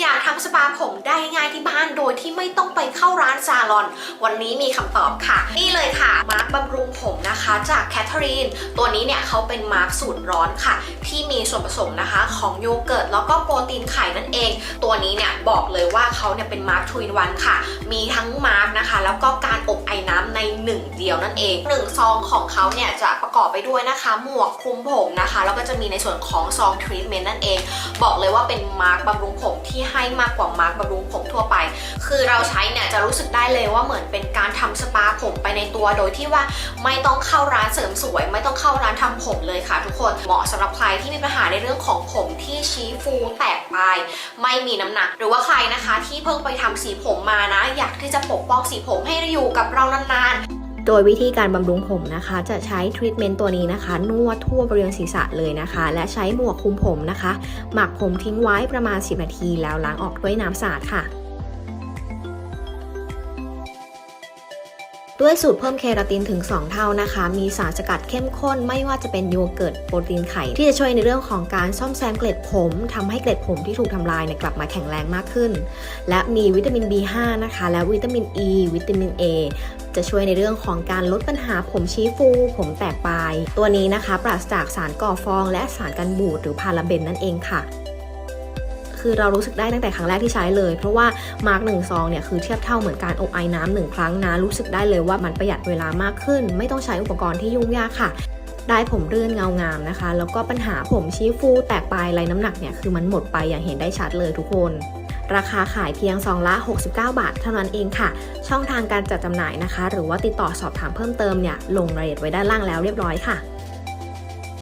อยากทำสปาผมได้ง่ายที่บ้านโดยที่ไม่ต้องไปเข้าร้านซาลอน วันนี้มีคำตอบค่ะ นี่เลยค่ะ มาร์กบำรุงผมนะคะจากแคทเธอรีน ตัวนี้เนี่ยเขาเป็นมาร์กสูตรร้อนค่ะ ที่มีส่วนผสมนะคะของโยเกิร์ตแล้วก็โปรตีนไข่นั่นเอง ตัวนี้เนี่ยบอกเลยว่าเขาเนี่ยเป็นมาร์กทวินวันค่ะ มีทั้งมาร์กนะคะ แล้วก็การอบไอ้น้ำในหนึ่งเดียวนั่นเองหนึ่งซองของเขาเนี่ยจะประกอบไปด้วยนะคะ หมวกคลุมผมนะคะ แล้วก็จะมีในส่วนของซองทรีทเมนต์นั่นเอง บอกเลยว่าเป็นมาร์กบำรุง ที่ให้มากกว่ามาร์กบำรุงผมทั่วไป คือเราใช้เนี่ยจะรู้สึกได้เลยว่าเหมือนเป็นการทำสปาผมไปในตัว โดยที่ว่าไม่ต้องเข้าร้านเสริมสวย ไม่ต้องเข้าร้านทำผมเลยค่ะ ทุกคนเหมาะสำหรับใครที่มีปัญหาในเรื่องของผมที่ชี้ฟูแตกปลายไม่มีน้ำหนัก หรือว่าใครนะคะ ที่เพิ่งไปทำสีผมมานะ อยากที่จะปกป้องสีผมให้อยู่กับเรานานๆ โดยวิธีการบำรุงผมนะคะ จะใช้ทรีทเมนต์ตัวนี้นะคะ นวดทั่วบริเวณศีรษะเลยนะคะ และใช้หมวกคุมผมนะคะ หมักผมทิ้งไว้ประมาณ 10 นาที แล้วล้างออกด้วยน้ำสะอาดค่ะ ด้วยสูตรเพิ่มเคราตินถึง 2 เท่านะคะ มีสารสกัดเข้มข้นไม่ว่าจะเป็นโยเกิร์ตโปรตีนไข่ ที่จะช่วยในเรื่องของการซ่อมแซมเกล็ดผมทำให้เกล็ดผมที่ถูกทำลายเนี่ยกลับมาแข็งแรงมากขึ้น และมีวิตามิน B5 นะคะ และวิตามิน E วิตามิน A จะช่วยในเรื่องของการลดปัญหาผมชี้ฟู ผมแตกปลาย ตัวนี้นะคะ ปราศจากสารก่อฟอง และสารกันบูดหรือพาราเบนนั่นเองค่ะ คือเรารู้สึกได้ตั้งแต่ครั้งแรกที่ใช้เลย เพราะว่ามาร์กหนึ่งซองเนี่ยคือเทียบเท่าเหมือนการอบไอ้น้ำหนึ่งครั้งนะรู้สึกได้เลยว่ามันประหยัดเวลามากขึ้น ไม่ต้องใช้อุปกรณ์ที่ยุ่งยากค่ะได้ผมรื่นเงางามนะคะ แล้วก็ปัญหาผมชี้ฟูแตกปลายไรน้ำหนักเนี่ยคือมันหมดไปอย่างเห็นได้ชัดเลยทุกคน ราคาขายเพียงซองละ 69 บาท เท่านั้นเองค่ะ ช่องทางการจัดจำหน่ายนะคะ หรือว่าติดต่อสอบถามเพิ่มเติมเนี่ยลงรายละเอียดไว้ด้านล่างแล้วเรียบร้อยค่ะ